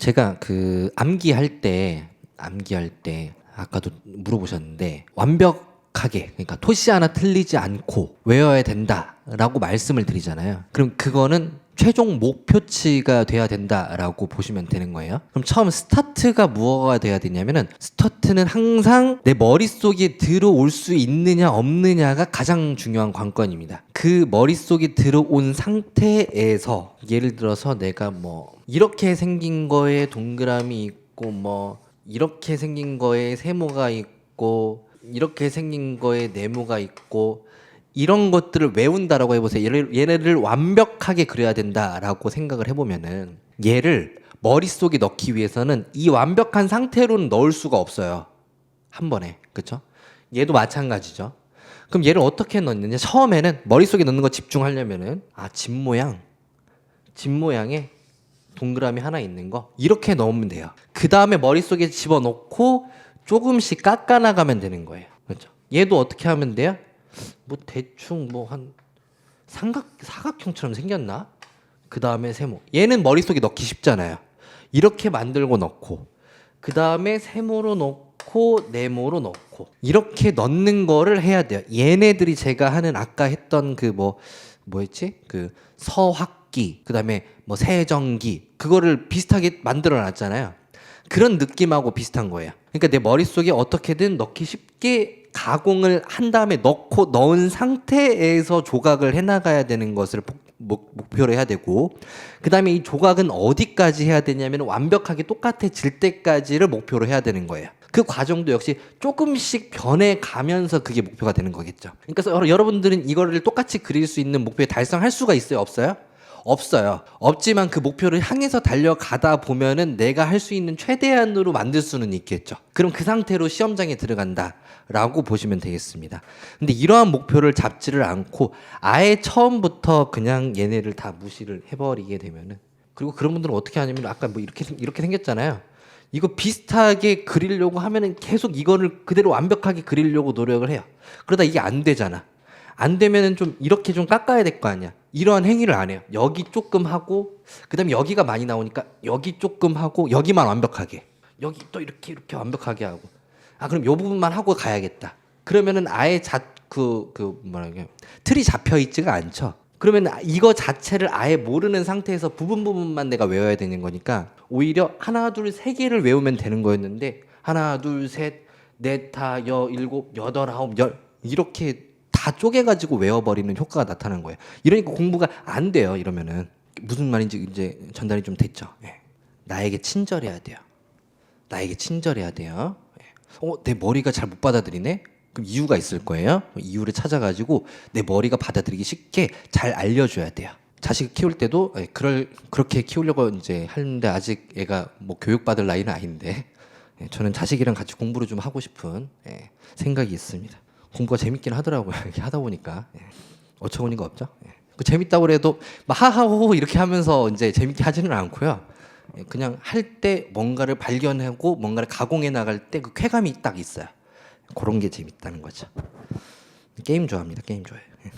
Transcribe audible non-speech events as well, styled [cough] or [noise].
제가 그 암기할 때 암기할 때 아까도 물어보셨는데 완벽 하게 그러니까 토시 하나 틀리지 않고 외워야 된다라고 말씀을 드리잖아요. 그럼 그거는 최종 목표치가 돼야 된다라고 보시면 되는 거예요. 그럼 처음 스타트가 무엇가 돼야 되냐면은 스타트는 항상 내 머릿속에 들어올 수 있느냐 없느냐가 가장 중요한 관건입니다. 그 머릿속에 들어온 상태에서 예를 들어서 내가 뭐 이렇게 생긴 거에 동그라미 있고 뭐 이렇게 생긴 거에 세모가 있고 이렇게 생긴 거에 네모가 있고 이런 것들을 외운다라고 해보세요. 얘를, 얘를 완벽하게 그려야 된다라고 생각을 해보면은 얘를 머릿속에 넣기 위해서는 이 완벽한 상태로는 넣을 수가 없어요. 한 번에. 그쵸? 얘도 마찬가지죠. 그럼 얘를 어떻게 넣느냐? 처음에는 머릿속에 넣는 거 집중하려면은 아, 집 모양. 집 모양에 동그라미 하나 있는 거 이렇게 넣으면 돼요. 그 다음에 머릿속에 집어넣고 조금씩 깎아 나가면 되는 거예요. 그렇죠? 얘도 어떻게 하면 돼요? 뭐 대충 뭐 한 삼각 사각형처럼 생겼나? 그 다음에 세모. 얘는 머릿속에 넣기 쉽잖아요. 이렇게 만들고 넣고 그 다음에 세모로 넣고 네모로 넣고 이렇게 넣는 거를 해야 돼요. 얘네들이 제가 하는 아까 했던 그 뭐 뭐였지? 그 서학기 그 다음에 뭐 세정기 그거를 비슷하게 만들어 놨잖아요. 그런 느낌하고 비슷한 거예요. 그러니까 내 머릿속에 어떻게든 넣기 쉽게 가공을 한 다음에 넣고 넣은 상태에서 조각을 해 나가야 되는 것을 목- 목- 목표로 해야 되고 그 다음에 이 조각은 어디까지 해야 되냐면 완벽하게 똑같아질 때까지를 목표로 해야 되는 거예요. 그 과정도 역시 조금씩 변해 가면서 그게 목표가 되는 거겠죠. 그러니까 여러- 여러분들은 이거를 똑같이 그릴 수 있는 목표에 달성할 수가 있어요, 없어요? 없어요. 없지만 그 목표를 향해서 달려가다 보면은 내가 할 수 있는 최대한으로 만들 수는 있겠죠. 그럼 그 상태로 시험장에 들어간다라고 보시면 되겠습니다. 근데 이러한 목표를 잡지를 않고 아예 처음부터 그냥 얘네를 다 무시를 해버리게 되면은 그리고 그런 분들은 어떻게 하냐면 아까 뭐 이렇게 생- 이렇게 생겼잖아요. 이거 비슷하게 그리려고 하면은 계속 이거를 그대로 완벽하게 그리려고 노력을 해요. 그러다 이게 안 되잖아. 안 되면은 좀 이렇게 좀 깎아야 될 거 아니야. 이러한 행위를 안 해요. 여기 조금 하고 그다음에 여기가 많이 나오니까 여기 조금 하고 여기만 완벽하게. 여기 또 이렇게 이렇게 완벽하게 하고. 아 그럼 요 부분만 하고 가야겠다. 그러면은 아예 자그그 뭐라 게 틀이 잡혀 있지가 않죠. 그러면 이거 자체를 아예 모르는 상태에서 부분 부분만 내가 외워야 되는 거니까 오히려 하나 둘 세 개를 외우면 되는 거였는데 하나 둘 셋 넷 다 여 일곱 여덟 아홉 열 이렇게 다 쪼개가지고 외워버리는 효과가 나타나는 거예요. 이러니까 공부가 안 돼요. 이러면은 무슨 말인지 이제 전달이 좀 됐죠. 예. 나에게 친절해야 돼요. 나에게 친절해야 돼요. 예. 어, 내 머리가 잘 못 받아들이네? 그럼 이유가 있을 거예요. 이유를 찾아가지고 내 머리가 받아들이기 쉽게 잘 알려줘야 돼요. 자식 키울 때도 예, 그럴 그렇게 키우려고 이제 하는데 아직 애가 뭐 교육받을 나이는 아닌데 예, 저는 자식이랑 같이 공부를 좀 하고 싶은 예, 생각이 있습니다. 공부가 재밌긴 하더라고요. [laughs] 이렇게 하다 보니까 예. 어처구니가 없죠. 예. 그 재밌다고 막 하하호호 이렇게 하면서 이제 재밌게 하지는 않고요. 예, 그냥 할 때 뭔가를 발견하고 뭔가를 가공해 나갈 때 그 쾌감이 딱 있어요. 그런 게 재밌다는 거죠. 게임 좋아합니다. 게임 좋아해요. 예.